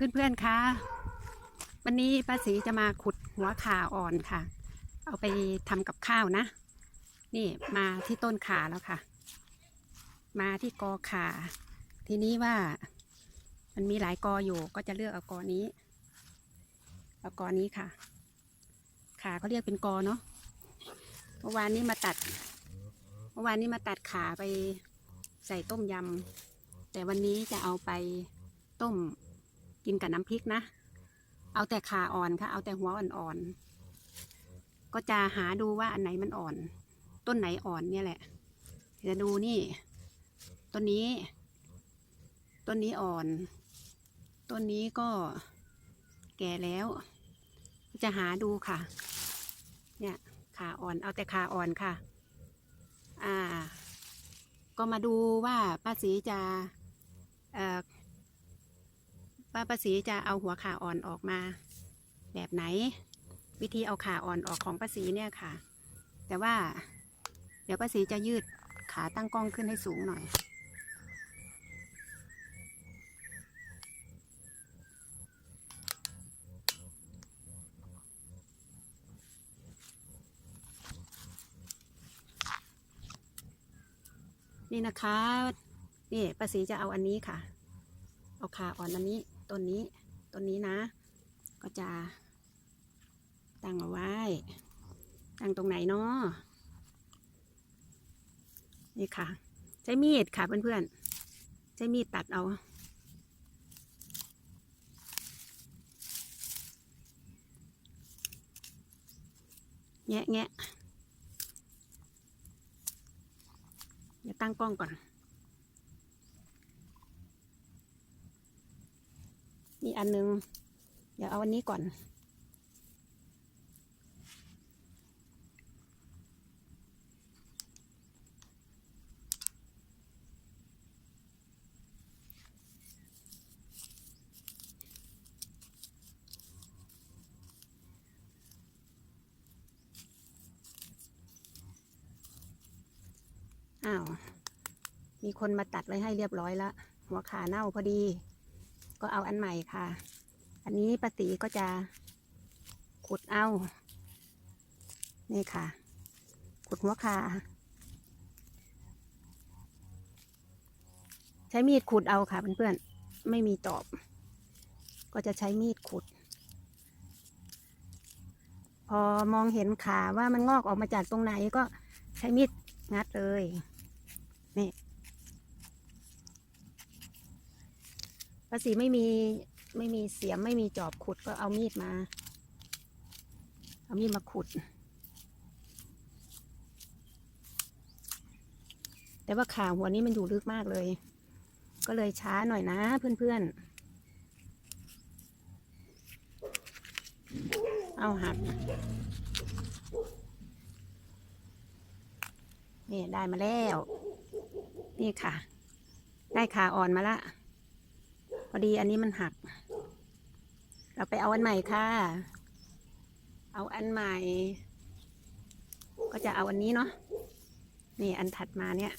เพื่อนๆคะ วันนี้ป้าศรีจะมาขุดหัวขาอ่อนค่ะ เอาไปทำกับข้าวนะ นี่มาที่ต้นขาแล้วค่ะ มาที่กอขา ทีนี้ว่า มันมีหลายกออยู่ก็จะเลือกเอากอนี้ เอากอนี้ค่ะ ขาเขาเรียกเป็นกอเนาะ เมื่อวานนี้มาตัด เมื่อวานนี้มาตัดขาไปใส่ต้มยำ แต่วันนี้จะเอาไปต้ม กินกับน้ำพริกนะ เอาแต่ขาอ่อนค่ะ เอาแต่หัวอ่อนๆ ก็จะหาดูว่าอันไหนมันอ่อน ต้นไหนอ่อนเนี่ยแหละ จะดูนี่ ต้นนี้ ต้นนี้อ่อน ต้นนี้ก็แก่แล้ว จะหาดูค่ะ เนี่ยขาอ่อน เอาแต่ขาอ่อนค่ะ อ่า ก็มาดูว่าป้าศรีจะเอ่อ ว่าป้าศรีจะเอาหัวขาอ่อนออกมา แบบไหน วิธีเอาขาอ่อนออกของป้าศรีเนี่ยค่ะ แต่ว่า เดี๋ยวป้าศรีจะยืดขาตั้งกล้องขึ้นให้สูงหน่อย นี่นะคะ นี่ป้าศรีจะเอาอันนี้ค่ะ เอาขาอ่อนอันนี้ ต้นนี้ต้นนี้นะ ก็จะ ตั้งเอาไว้ ตั้งตรงไหนเนาะนี่ค่ะ ใช้มีดค่ะเพื่อนๆ ใช้มีดตัดเอาแงะแงะเดี๋ยวตั้งกล้องก่อน นี่อันนึง เดี๋ยวเอาอันนี้ก่อน อ้าว มีคนมาตัดไว้ให้เรียบร้อยแล้ว หัวขาเน่าพอดี ก็เอาอันใหม่ค่ะ อันนี้ป้าตีก็จะขุดเอา นี่ค่ะ ขุดหัวขาใช้มีดขุดเอาค่ะเพื่อนๆ ไม่มีตอบ ก็จะใช้มีดขุด พอมองเห็นขาว่ามันงอกออกมาจากตรงไหนก็ใช้มีดงัดเลย นี่ ภาษีไม่มีไม่มีเสียมไม่มีจอบขุดก็เอามีดมา เอามีดมาขุด แต่ว่าขาหัวนี้มันอยู่ลึกมากเลย ก็เลยช้าหน่อยนะเพื่อนๆ เอาหัก นี่ได้มาแล้ว นี่ค่ะ ได้ขาอ่อนมาละ พอดีอันนี้มันหัก เราไปเอาอันใหม่ค่ะ เอาอันใหม่ ก็จะเอาอันนี้เนาะนี่อันถัดมาเนี่ย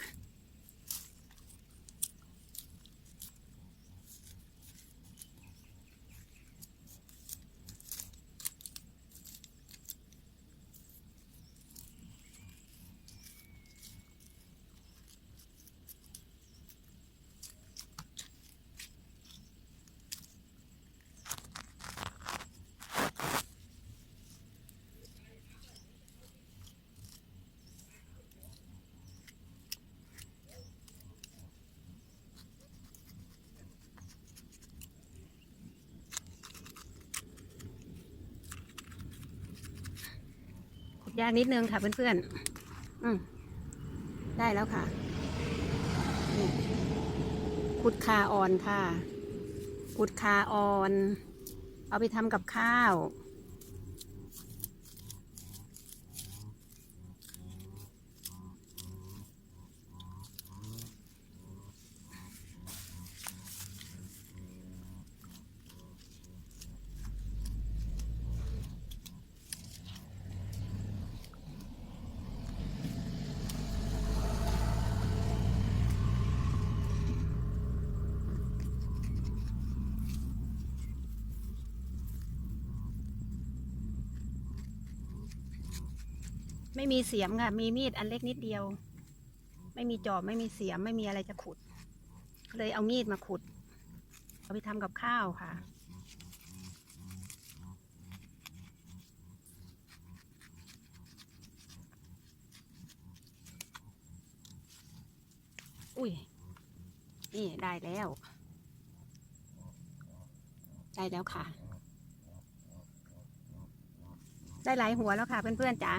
ยากนิดนึงค่ะเพื่อนๆอืมได้แล้วค่ะขุดคาอ่อนค่ะขุดคาอ่อน เอาไปทำกับข้าว ไม่มีเสียมค่ะ มีมีดอันเล็กนิดเดียว ไม่มีจอบไม่มีเสียมไม่มีอะไรจะขุด เลยเอามีดมาขุด เอาไปทำกับข้าวค่ะ อุ้ย นี่ได้แล้ว ได้แล้วค่ะ ได้หลายหัวแล้วค่ะเพื่อนๆจ๋า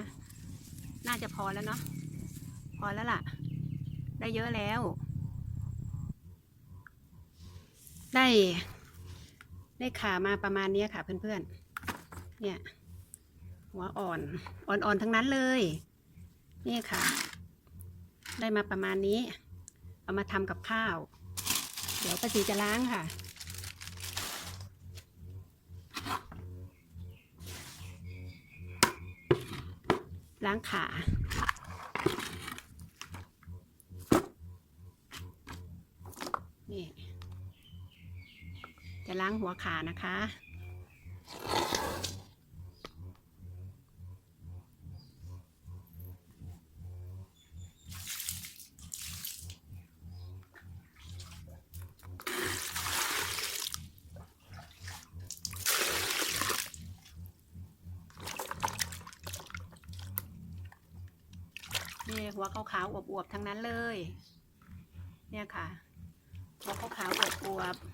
น่าจะพอแล้วเนาะพอแล้วล่ะ ได้เยอะแล้ว ได้ ได้ขามาประมาณนี้ค่ะเพื่อนๆ เนี่ย หัวอ่อน อ่อนๆทั้งนั้นเลย นี่ค่ะ ได้มาประมาณนี้ เอามาทำกับข้าว เดี๋ยวป้าสีจะล้างค่ะ ล้างขานี่จะล้างหัวขานะคะ นี่หัวขาวๆอวบๆทั้งนั้นเลย เนี่ยค่ะหัวขาวๆอวบๆ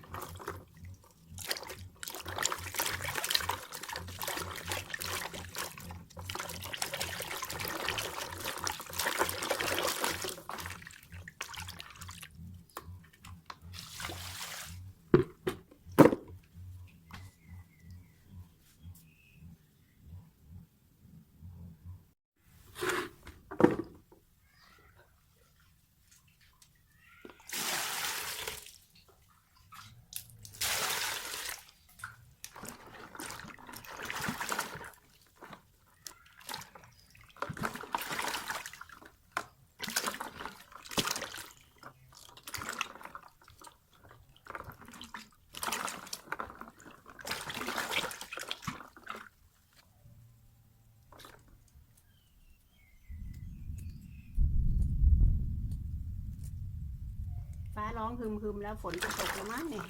ฟ้า ร้องฮึมๆแล้วฝนจะตกแล้วมั้งเนี่ย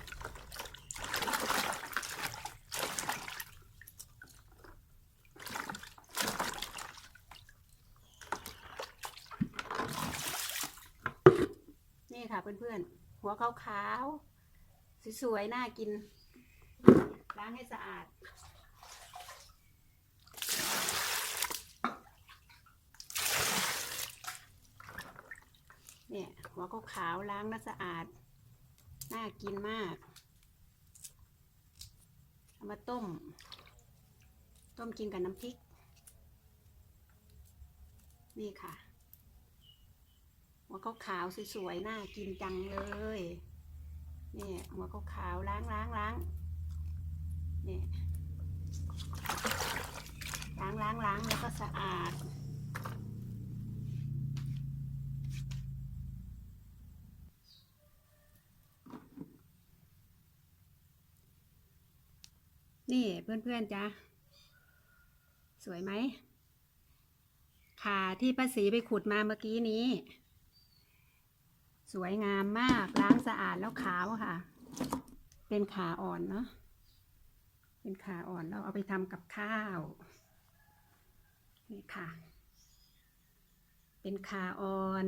นี่ค่ะเพื่อนๆ หัวขาวๆ สวยๆ น่ากิน ล้างให้สะอาด เนี่ย หัวขาวล้างแล้วสะอาด น่ากินมาก เอามาต้ม ต้มกินกับน้ำพริก นี่ค่ะ หัวขาวสวยๆ น่ากินจังเลย นี่หัวขาวล้างล้างล้างางล้างล้างล้างแล้วก็สะอาด นี่เพื่อนๆจ้ะสวยไหมขาที่ป้าสีไปขุดมาเมื่อกี้นี้ สวยงามมากล้างสะอาดแล้วขาวค่ะ เป็นขาอ่อนเนาะเป็นขาอ่อนเราเอาไปทำกับข้าวนี่ค่ะ เป็นขาอ่อน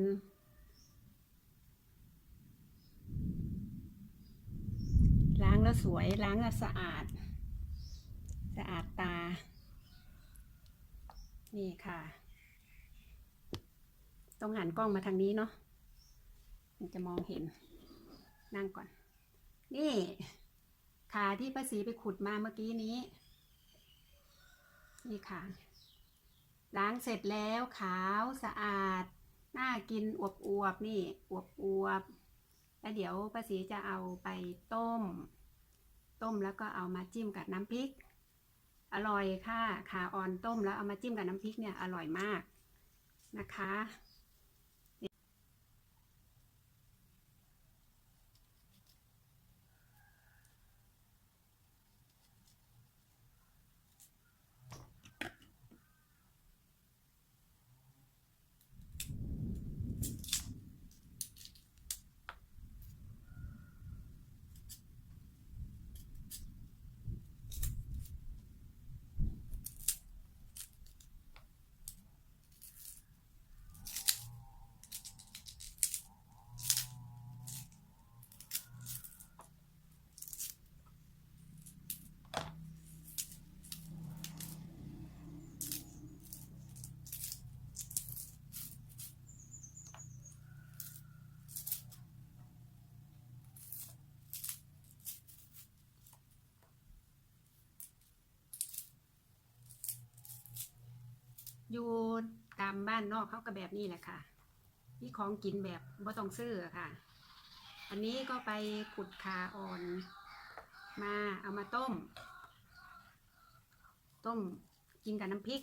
ล้างแล้วสวยล้างแล้วสะอาด สะอาดตา นี่ค่ะ ต้องหันกล้องมาทางนี้เนาะมันจะมองเห็น นั่งก่อน นี่ขาที่ป้าสีไปขุดมาเมื่อกี้นี้ นี่ค่ะ ล้างเสร็จแล้วขาวสะอาด น่ากินอวบอวบๆนี่อวบอวบๆแล้วเดี๋ยวป้าสีจะเอาไปต้ม ต้มแล้วก็เอามาจิ้มกับน้ำพริก อร่อยค่ะขาอ่อนต้มแล้วเอามาจิ้มกับน้ำพริกเนี่ยอร่อยมากนะคะ อยู่ตามบ้านนอกเขาก็แบบนี้แหละค่ะมีของกินแบบบ่ต้องซื้อค่ะ อันนี้ก็ไปขุดขาอ่อน มาเอามาต้ม ต้มกินกับน้ำพริก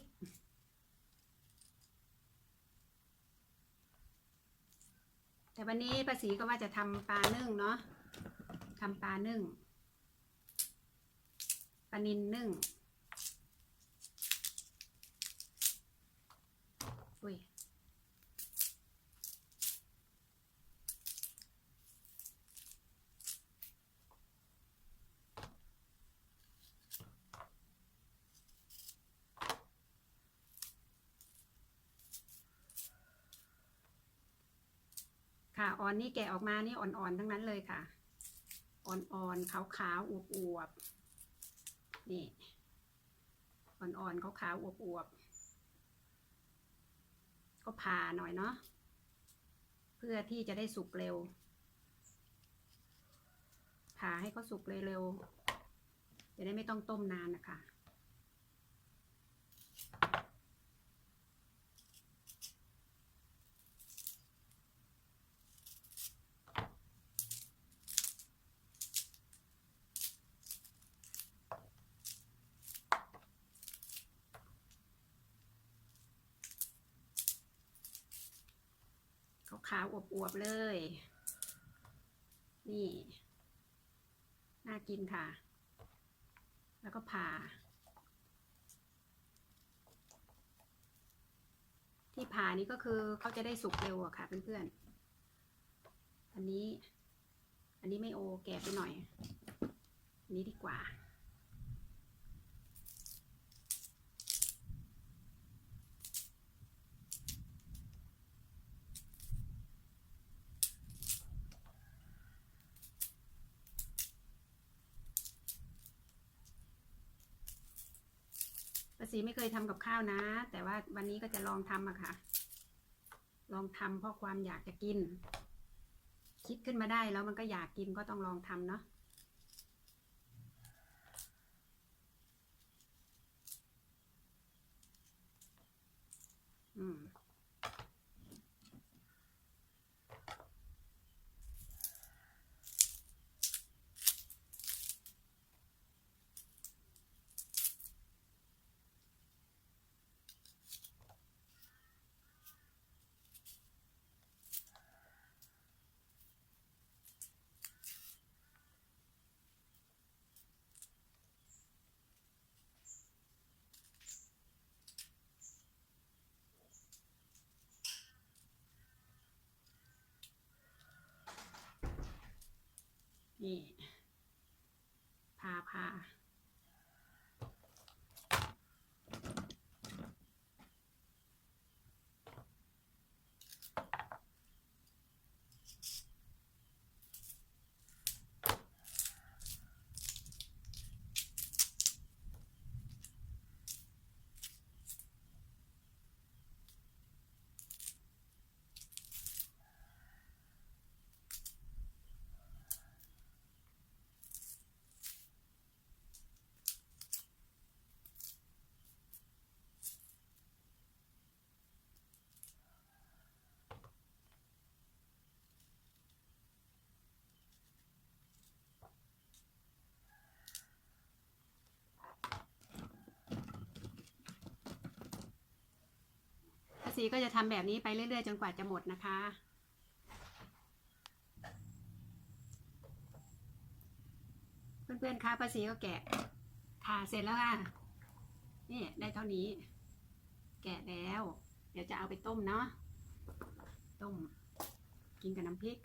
แต่วันนี้ป้าศรีก็ว่าจะทำปลานึ่งเนาะทำปลานึ่งปลานินนึ่งอุ้ย ค่ะอ่อนนี่แกะออกมานี่อ่อนๆทั้งนั้นเลยค่ะ อ่อนๆขาวๆอวบๆนี่อ่อนๆขาวๆอวบๆก็ผ่าหน่อยเนาะเพื่อที่จะได้สุกเร็วผ่าให้เขาสุกเร็วๆจะได้ไม่ต้องต้มนานนะคะ ขาวอวบๆเลย นี่ น่ากินค่ะ แล้วก็ผ่า ที่ผ่านี่ก็คือเขาจะได้สุกเร็วอะค่ะเพื่อนๆ อันนี้ อันนี้ไม่โอแก่ไปหน่อย อันนี้ดีกว่า สีไม่เคยทำกับข้าวนะ แต่ว่าวันนี้ก็จะลองทำอะค่ะ ลองทำเพราะความอยากจะกิน คิดขึ้นมาได้แล้วมันก็อยากกินก็ต้องลองทำเนาะอืม นี่พาพา ซีก็จะทำแบบนี้ไปเรื่อย ๆ จนกว่าจะหมดนะคะ เพื่อนๆคะป้าซีก็แกะผ่าเสร็จแล้วค่ะ นี่ได้เท่านี้ แกะแล้ว เดี๋ยวจะเอาไปต้มเนาะต้ม กินกับน้ำพริก